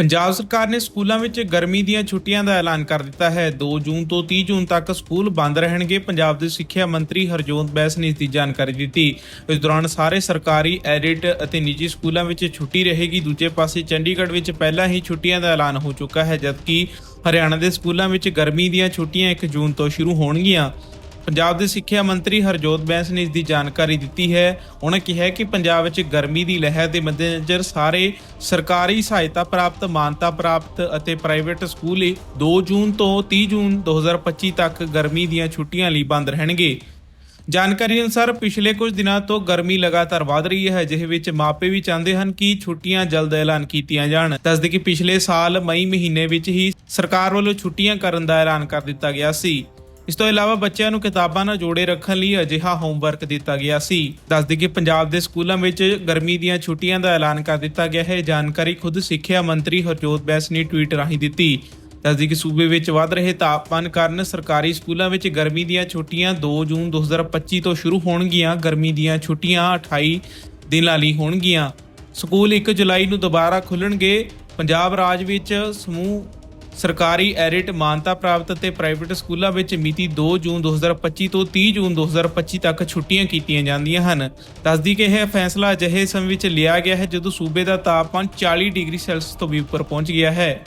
ਪੰਜਾਬ ਸਰਕਾਰ ਨੇ ਸਕੂਲਾਂ ਵਿੱਚ ਗਰਮੀ ਦੀਆਂ ਛੁੱਟੀਆਂ ਦਾ ਐਲਾਨ ਕਰ ਦਿੱਤਾ ਹੈ। 2 ਜੂਨ ਤੋਂ 30 ਜੂਨ ਤੱਕ ਸਕੂਲ ਬੰਦ ਰਹਿਣਗੇ। ਪੰਜਾਬ ਦੇ ਸਿੱਖਿਆ ਮੰਤਰੀ ਹਰਜੋਤ ਬੈਸ ਨੇ ਇਸ ਦੀ ਜਾਣਕਾਰੀ ਦਿੱਤੀ। ਇਸ ਦੌਰਾਨ ਸਾਰੇ ਸਰਕਾਰੀ, ਐਡਿਟ ਅਤੇ ਨਿੱਜੀ ਸਕੂਲਾਂ ਵਿੱਚ ਛੁੱਟੀ ਰਹੇਗੀ। ਦੂਜੇ ਪਾਸੇ ਚੰਡੀਗੜ੍ਹ ਵਿੱਚ ਪਹਿਲਾਂ ਹੀ ਛੁੱਟੀਆਂ ਦਾ ਐਲਾਨ ਹੋ ਚੁੱਕਾ ਹੈ, ਜਦਕਿ ਹਰਿਆਣਾ ਦੇ ਸਕੂਲਾਂ ਵਿੱਚ ਗਰਮੀ ਦੀਆਂ ਛੁੱਟੀਆਂ 1 ਜੂਨ ਤੋਂ ਸ਼ੁਰੂ ਹੋਣਗੀਆਂ। ਪੰਜਾਬ ਦੇ ਸਿੱਖਿਆ ਮੰਤਰੀ ਹਰਜੋਤ ਬੈਂਸ ਨੇ ਇਸ ਦੀ ਜਾਣਕਾਰੀ ਦਿੱਤੀ ਹੈ। ਉਹਨਾਂ ਕਿਹਾ ਕਿ ਪੰਜਾਬ ਵਿੱਚ ਗਰਮੀ ਦੀ ਲਹਿਰ ਦੇ ਮੱਦੇਨਜ਼ਰ ਸਾਰੇ ਸਰਕਾਰੀ ਸਹਾਇਤਾ ਪ੍ਰਾਪਤ, ਮਾਨਤਾ ਪ੍ਰਾਪਤ ਅਤੇ ਪ੍ਰਾਈਵੇਟ ਸਕੂਲ 2 ਜੂਨ ਤੋਂ 30 ਜੂਨ 2025 ਤੱਕ ਗਰਮੀ ਦੀਆਂ ਛੁੱਟੀਆਂ ਲਈ ਬੰਦ ਰਹਿਣਗੇ। ਜਾਣਕਾਰੀ ਅਨੁਸਾਰ ਪਿਛਲੇ ਕੁਝ ਦਿਨਾਂ ਤੋਂ ਗਰਮੀ ਲਗਾਤਾਰ ਵਧ ਰਹੀ ਹੈ ਜਿਹੇ ਵਿੱਚ ਮਾਪੇ ਵੀ ਚਾਹੁੰਦੇ ਹਨ ਕਿ ਛੁੱਟੀਆਂ ਜਲਦ ਐਲਾਨ ਕੀਤੀਆਂ ਜਾਣ। ਦੱਸਦੇ ਕਿ ਪਿਛਲੇ ਸਾਲ ਮਈ ਮਹੀਨੇ ਵਿੱਚ ਹੀ ਸਰਕਾਰ ਵੱਲੋਂ ਛੁੱਟੀਆਂ ਕਰਨ ਦਾ ਐਲਾਨ ਕਰ ਦਿੱਤਾ ਗਿਆ ਸੀ। ਇਸ ਤੋਂ ਇਲਾਵਾ ਬੱਚਿਆਂ ਨੂੰ ਕਿਤਾਬਾਂ ਨਾਲ ਜੋੜੇ ਰੱਖਣ ਲਈ ਅਜਿਹਾ ਹੋਮਵਰਕ ਦਿੱਤਾ ਗਿਆ ਸੀ। ਦੱਸਦੇ ਕਿ ਪੰਜਾਬ ਦੇ ਸਕੂਲਾਂ ਵਿੱਚ ਗਰਮੀ ਦੀਆਂ ਛੁੱਟੀਆਂ ਦਾ ਐਲਾਨ ਕਰ ਦਿੱਤਾ ਗਿਆ ਹੈ। ਇਹ ਜਾਣਕਾਰੀ ਖੁਦ ਸਿੱਖਿਆ ਮੰਤਰੀ ਹਰਜੋਤ ਬੈਂਸ ਨੇ ਟਵੀਟ ਰਾਹੀਂ ਦਿੱਤੀ। ਦੱਸਦੀ ਕਿ ਸੂਬੇ ਵਿੱਚ ਵੱਧ ਰਹੇ ਤਾਪਮਾਨ ਕਾਰਨ ਸਰਕਾਰੀ ਸਕੂਲਾਂ ਵਿੱਚ ਗਰਮੀ ਦੀਆਂ ਛੁੱਟੀਆਂ 2 ਜੂਨ 2025 ਤੋਂ ਸ਼ੁਰੂ ਹੋਣਗੀਆਂ। ਗਰਮੀ ਦੀਆਂ ਛੁੱਟੀਆਂ 28 ਦਿਨਾਂ ਲਈ ਹੋਣਗੀਆਂ। ਸਕੂਲ 1 ਜੁਲਾਈ ਨੂੰ ਦੁਬਾਰਾ ਖੁੱਲਣਗੇ। ਪੰਜਾਬ ਰਾਜ ਵਿੱਚ ਸਮੂਹ ਸਰਕਾਰੀ ਐਰਿਟ ਮਾਨਤਾ ਪ੍ਰਾਪਤ ਅਤੇ ਪ੍ਰਾਈਵੇਟ ਸਕੂਲਾਂ ਵਿੱਚ ਮਿਤੀ 2 ਜੂਨ 2025 ਤੋਂ 30 ਜੂਨ 2025 ਤੱਕ ਛੁੱਟੀਆਂ ਕੀਤੀਆਂ ਜਾਂਦੀਆਂ ਹਨ। ਦੱਸਦੀ ਕਿ ਇਹ ਫੈਸਲਾ ਅਜਿਹੇ ਸਮੇਂ ਵਿੱਚ ਲਿਆ ਗਿਆ ਹੈ ਜਦੋਂ ਸੂਬੇ ਦਾ ਤਾਪਮਾਨ 40 ਡਿਗਰੀ ਸੈਲਸੀਅਸ ਤੋਂ ਵੀ ਉੱਪਰ ਪਹੁੰਚ ਗਿਆ ਹੈ।